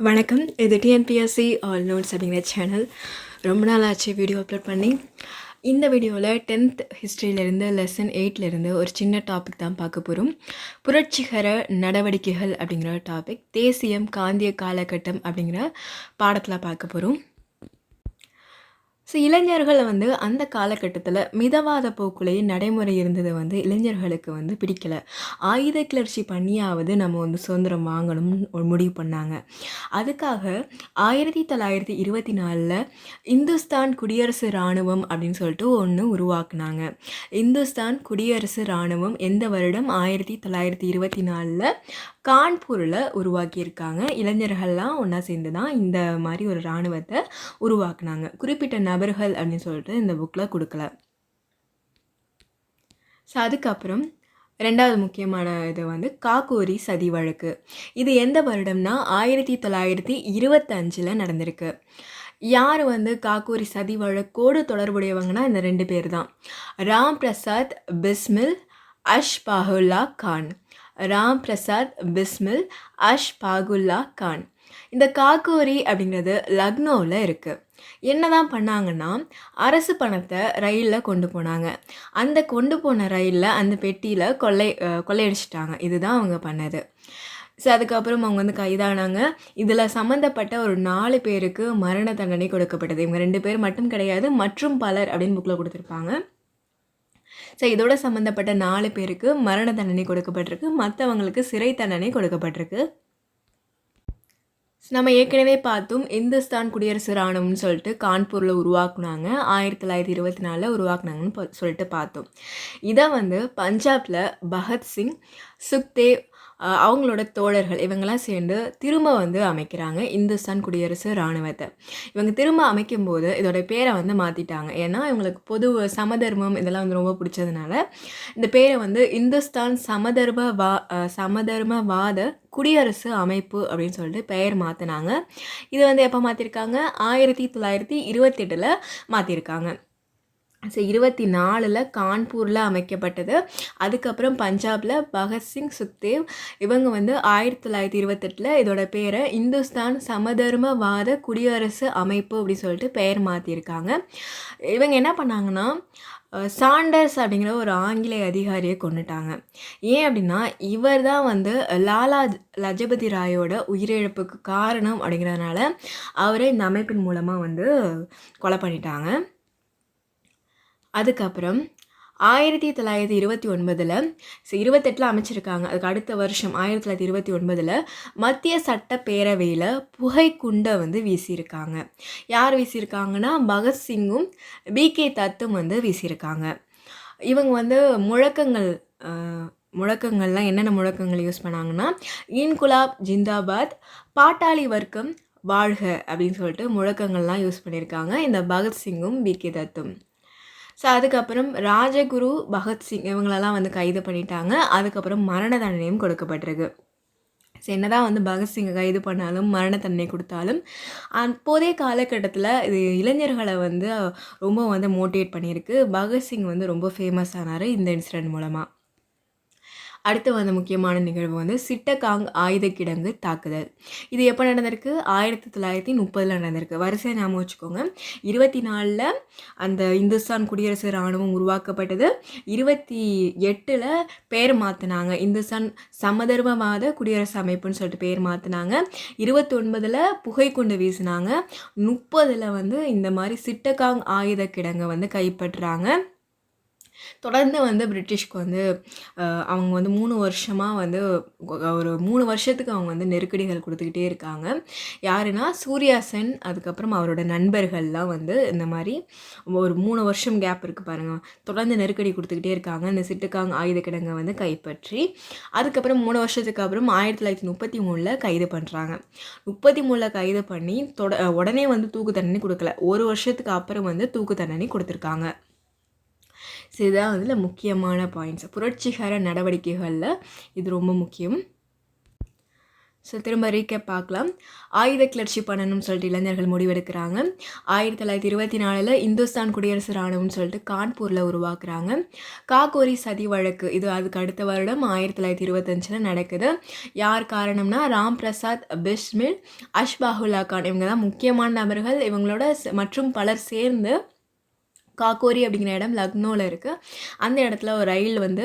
வணக்கம். இது TNPSC all notes அப்படிங்கிற சேனல் ரொம்ப நாள் ஆச்சு வீடியோ அப்லோட் பண்ணி. இந்த வீடியோவில் டென்த் ஹிஸ்ட்ரியிலேருந்து லெசன் எயிட்லேருந்து ஒரு சின்ன டாபிக் தான் பார்க்க போகிறோம் புரட்சிகர நடவடிக்கைகள் அப்படிங்கிற டாபிக் தேசியம் காந்திய காலகட்டம் அப்படிங்கிற பாடத்தில் பார்க்க போகிறோம் ஸோ இளைஞர்கள் வந்து அந்த காலகட்டத்தில் மிதவாத போக்குலேயே நடைமுறை இருந்தது வந்து இளைஞர்களுக்கு வந்து பிடிக்கல. ஆயுத கிளர்ச்சி பண்ணியாவது நம்ம வந்து சுதந்திரம் வாங்கணும்னு ஒரு முடிவு பண்ணாங்க. அதுக்காக ஆயிரத்தி தொள்ளாயிரத்தி இருபத்தி நாலில் இந்துஸ்தான் குடியரசு இராணுவம் அப்படின்னு சொல்லிட்டு ஒன்று உருவாக்குனாங்க. இந்துஸ்தான் குடியரசு இராணுவம் எந்த வருடம்? ஆயிரத்தி தொள்ளாயிரத்தி இருபத்தி நாலில் கான்பூரில் உருவாக்கியிருக்காங்க. இளைஞர்கள்லாம் ஒன்றா சேர்ந்து தான் இந்த மாதிரி ஒரு இராணுவத்தை உருவாக்குனாங்க. குறிப்பிட்ட நபர்கள் அப்படின்னு சொல்லிட்டு இந்த புக்கில் கொடுக்கல. ஸோ அதுக்கப்புறம் ரெண்டாவது முக்கியமான இது வந்து காக்கூரி சதி வழக்கு. இது எந்த வருடம்னா ஆயிரத்தி தொள்ளாயிரத்தி இருபத்தஞ்சில் நடந்திருக்கு. யார் வந்து காக்கூரி சதி வழக்கோடு தொடர்புடையவங்கன்னா இந்த ரெண்டு பேர் தான். ராம் பிரசாத் பிஸ்மில் அஷ் பாகுல்லா கான். ராம் பிரசாத் பிஸ்மில் அஷ் பாகுல்லா கான். இந்த காக்கூரி அப்படிங்கிறது லக்னோவில் இருக்குது என்ன தான் பண்ணாங்கன்னா அரசு பணத்தை ரயிலில் கொண்டு போனாங்க. அந்த கொண்டு போன ரயிலில் அந்த பெட்டியில் கொள்ளை கொள்ளையடிச்சிட்டாங்க. இதுதான் அவங்க பண்ணது. ஸோ அதுக்கப்புறம் அவங்க வந்து கைதானாங்க. இதில் சம்மந்தப்பட்ட ஒரு நாலு பேருக்கு மரண தண்டனை கொடுக்கப்பட்டது. இவங்க ரெண்டு பேர் மட்டும் கிடையாது மற்றும் பலர் அப்படின்னு புக்கில் கொடுத்துருப்பாங்க. ஸோ இதோட சம்மந்தப்பட்ட நாலு பேருக்கு மரண தண்டனை கொடுக்கப்பட்டிருக்கு. மற்றவங்களுக்கு சிறை தண்டனை கொடுக்கப்பட்டிருக்கு. நம்ம ஏற்கனவே பார்த்தோம் இந்துஸ்தான் குடியரசு இராணுவம்னு சொல்லிட்டு கான்பூரில் உருவாக்குனாங்க. ஆயிரத்தி தொள்ளாயிரத்தி இருபத்தி நாலில் உருவாக்குனாங்கன்னு சொல்லிட்டு பார்த்தோம். இதை வந்து பஞ்சாபில் பகத்சிங் சுக்தேவ் அவங்களோட தோழர்கள் இவங்கெல்லாம் சேர்ந்து திரும்ப வந்து அமைக்கிறாங்க. இந்துஸ்தான் குடியரசு இராணுவத்தை. இவங்க திரும்ப அமைக்கும்போது இதோட பேரை வந்து மாற்றிட்டாங்க ஏன்னா இவங்களுக்கு பொது சமதர்மம் இதெல்லாம் வந்து ரொம்ப பிடிச்சதுனால இந்த பேரை வந்து இந்துஸ்தான் சமதர்ம வா சமதர்மவாத குடியரசு அமைப்பு அப்படின்னு சொல்லிட்டு பெயர் மாற்றினாங்க இது வந்து எப்போ மாற்றிருக்காங்க ஆயிரத்தி தொள்ளாயிரத்தி இருபத்தெட்டில் மாற்றிருக்காங்க ஸோ இருபத்தி நாலில் கான்பூரில் அமைக்கப்பட்டது. அதுக்கப்புறம் பஞ்சாபில் பகத்சிங் சுக்தேவ். இவங்க வந்து ஆயிரத்தி தொள்ளாயிரத்தி இருபத்தெட்டில் இதோட பேரை இந்துஸ்தான் சமதர்மவாத குடியரசு அமைப்பு அப்படின்னு சொல்லிட்டு பெயர் மாற்றியிருக்காங்க இவங்க என்ன பண்ணாங்கன்னா சாண்டர்ஸ் அப்படிங்கிற ஒரு ஆங்கிலேய அதிகாரியை கொண்டுட்டாங்க. ஏன் அப்படின்னா இவர் தான் வந்து லாலா லஜபதி ராயோட உயிரிழப்புக்கு காரணம் அப்படிங்கிறதுனால அவரை இந்த அமைப்பின் மூலமாக வந்து கொலை பண்ணிட்டாங்க. அதுக்கப்புறம் ஆயிரத்தி தொள்ளாயிரத்தி இருபத்தி ஒன்பதில் இருபத்தெட்டில் அமைச்சிருக்காங்க. அதுக்கு அடுத்த வருஷம் ஆயிரத்தி தொள்ளாயிரத்தி இருபத்தி ஒன்பதில் மத்திய சட்டப்பேரவையில் புகைக்குண்டை வந்து வீசியிருக்காங்க. யார் வீசியிருக்காங்கன்னா பகத்சிங்கும் பி கே தத்தும் வந்து வீசியிருக்காங்க. இவங்க வந்து முழக்கங்கள் முழக்கங்கள்லாம் என்னென்ன முழக்கங்கள் யூஸ் பண்ணாங்கன்னா இன்குலாப் ஜிந்தாபாத் பாட்டாளி வர்க்கம் வாழ்க அப்படின்னு சொல்லிட்டு முழக்கங்கள்லாம் யூஸ் பண்ணியிருக்காங்க. இந்த பகத்சிங்கும் பி கே தத்தும். ஸோ அதுக்கப்புறம் ராஜகுரு பகத்சிங் இவங்களெல்லாம் வந்து கைது பண்ணிட்டாங்க. அதுக்கப்புறம் மரண தண்டனையும் கொடுக்கப்பட்டிருக்கு. ஸோ என்ன தான் வந்து பகத்சிங்கை கைது பண்ணாலும் மரண தண்டனை கொடுத்தாலும் அப்போதைய காலகட்டத்தில் இது இளைஞர்களை வந்து ரொம்ப வந்து மோட்டிவேட் பண்ணியிருக்கு. பகத்சிங் வந்து ரொம்ப ஃபேமஸ் ஆனார் இந்த இன்சிடென்ட் மூலமாக அடுத்து வந்த முக்கியமான நிகழ்வு வந்து சிட்டகாங் ஆயுத கிடங்கு தாக்குதல். இது எப்போ நடந்திருக்கு? ஆயிரத்தி தொள்ளாயிரத்தி முப்பதில் நடந்திருக்கு. வரிசையாக ஞாபகம் வச்சுக்கோங்க. இருபத்தி நாலில் அந்த இந்துஸ்தான் குடியரசு இராணுவம் உருவாக்கப்பட்டது. இருபத்தி எட்டில் பேர் மாற்றினாங்க இந்துஸ்தான் சமதர்மவாத குடியரசு அமைப்புன்னு சொல்லிட்டு பேர் மாற்றினாங்க இருபத்தொன்பதில் புகை கொண்டு வீசினாங்க. முப்பதில் வந்து இந்த மாதிரி சிட்டகாங் ஆயுத கிடங்கை வந்து கைப்பற்றுறாங்க தொடர்ந்து வந்து பிரிட்டிஷ்க்கு வந்து அவங்க வந்து மூணு வருஷமாக வந்து ஒரு மூணு வருஷத்துக்கு அவங்க வந்து நெருக்கடிகள் கொடுத்துக்கிட்டே இருக்காங்க. யாருன்னா சூர்யா சென் அதுக்கப்புறம் அவரோட நண்பர்கள்லாம் வந்து இந்த மாதிரி ஒரு மூணு வருஷம் கேப் இருக்குது பாருங்கள் தொடர்ந்து நெருக்கடி கொடுத்துக்கிட்டே இருக்காங்க. இந்த சிட்டுக்காங் ஆயுத கிடங்கை வந்து கைப்பற்றி அதுக்கப்புறம் மூணு வருஷத்துக்கு அப்புறம் ஆயிரத்தி தொள்ளாயிரத்தி முப்பத்தி மூணில் கைது பண்ணுறாங்க முப்பத்தி மூணில் கைது பண்ணி தொட உடனே வந்து தூக்கு தண்டனை கொடுக்கல. ஒரு வருஷத்துக்கு அப்புறம் வந்து தூக்கு தண்டனை கொடுத்துருக்காங்க. ஸோ இதுதான் அதில் முக்கியமான பாயிண்ட்ஸ் புரட்சிகர நடவடிக்கைகளில் இது ரொம்ப முக்கியம். ஸோ திரும்ப ரீகேப் பார்க்கலாம். ஆயுத கிளர்ச்சி பண்ணணும்னு சொல்லிட்டு இளைஞர்கள் முடிவெடுக்கிறாங்க. ஆயிரத்தி தொள்ளாயிரத்தி இருபத்தி நாலில் இந்துஸ்தான் குடியரசு ராணுவம்னு சொல்லிட்டு கான்பூரில் உருவாக்குறாங்க. காக்கோரி சதி வழக்கு இது அதுக்கு அடுத்த வருடம் ஆயிரத்தி தொள்ளாயிரத்தி இருபத்தஞ்சில் நடக்குது. யார் காரணம்னா ராம் பிரசாத் பிஸ்மில் அஷ்பாகுல்லா கான் இவங்க தான் முக்கியமான நபர்கள். இவங்களோட மற்றும் பலர் சேர்ந்து காக்கோரி அப்படிங்கிற இடம் லக்னோவில் இருக்குது அந்த இடத்துல ஒரு ரயில் வந்து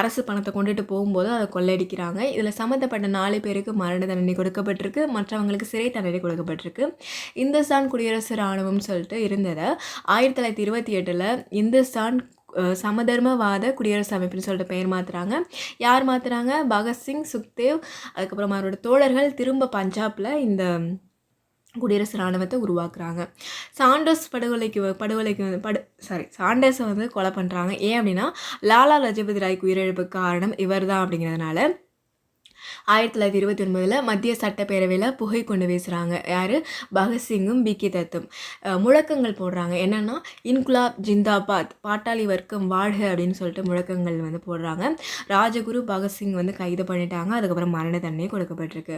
அரசு பணத்தை கொண்டுட்டு போகும்போது அதை கொள்ளையடிக்கிறாங்க இதில் சம்மந்தப்பட்ட நாலு பேருக்கு மரண தண்டனை கொடுக்கப்பட்டிருக்கு. மற்றவங்களுக்கு சிறை தண்டனை கொடுக்கப்பட்டிருக்கு. இந்துஸ்தான் குடியரசு இராணுவம்னு சொல்லிட்டு இருந்ததை ஆயிரத்தி தொள்ளாயிரத்தி இருபத்தி எட்டில் இந்துஸ்தான் சமதர்மவாத குடியரசு அமைப்புன்னு சொல்லிட்டு பெயர் மாற்றுறாங்க யார் மாற்றுறாங்க பகத்சிங் சுக்தேவ் அதுக்கப்புறம் அவரோட தோழர்கள் திரும்ப பஞ்சாபில் இந்த குடியரசு இராணுவத்தை உருவாக்குறாங்க. சாண்டர்ஸ் படுகொலைக்கு படுகொலைக்கு வந்து படு சாரி சாண்டர்ஸை வந்து கொலை பண்ணுறாங்க ஏன் அப்படின்னா லாலா லஜபதி ராய்க்கு உயிரிழப்புக்கு காரணம் இவர் தான் அப்படிங்கிறதுனால ஆயிரத்தி தொள்ளாயிரத்தி இருபத்தி ஒன்பதில் மத்திய சட்டப்பேரவையில் புகை கொண்டு பேசுகிறாங்க யார்? பகத்சிங்கும் பி கே தத்தும். முழக்கங்கள் போடுறாங்க. என்னென்னா இன்குலாப் ஜிந்தாபாத் பாட்டாளி வர்க்கம் வாழ்க அப்படின்னு சொல்லிட்டு முழக்கங்கள் வந்து போடுறாங்க. ராஜகுரு பகத்சிங் வந்து கைது பண்ணிட்டாங்க. அதுக்கப்புறம் மரண தண்டனை கொடுக்கப்பட்டிருக்கு.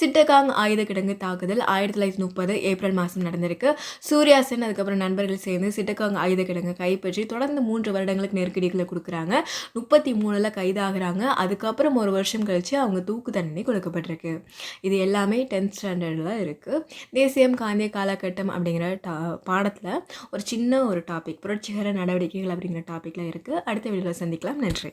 சிட்டகாங் ஆயுத கிடங்கு தாக்குதல் ஆயிரத்தி தொள்ளாயிரத்தி முப்பது ஏப்ரல் மாதம் நடந்திருக்கு. சூர்யா சென் அதுக்கப்புறம் நண்பர்கள் சேர்ந்து சிட்டகாங் ஆயுத கிடங்கு கைப்பற்றி தொடர்ந்து மூன்று வருடங்களுக்கு நெருக்கடிகளை கொடுக்குறாங்க. முப்பத்தி மூணில் கைதாகிறாங்க. அதுக்கப்புறம் ஒரு வருஷம் கழித்து அவங்க தூக்கு தண்டனை கொடுக்கப்பட்டிருக்கு. இது எல்லாமே டென்த் ஸ்டாண்டர்டில் இருக்குது தேசியம் காந்திய காலகட்டம் அப்படிங்கிற டா பாடத்தில் ஒரு சின்ன ஒரு டாபிக் புரட்சிகர நடவடிக்கைகள் அப்படிங்கிற டாப்பிக்கில் இருக்குது அடுத்த வீடியோவில் சந்திக்கலாம். நன்றி.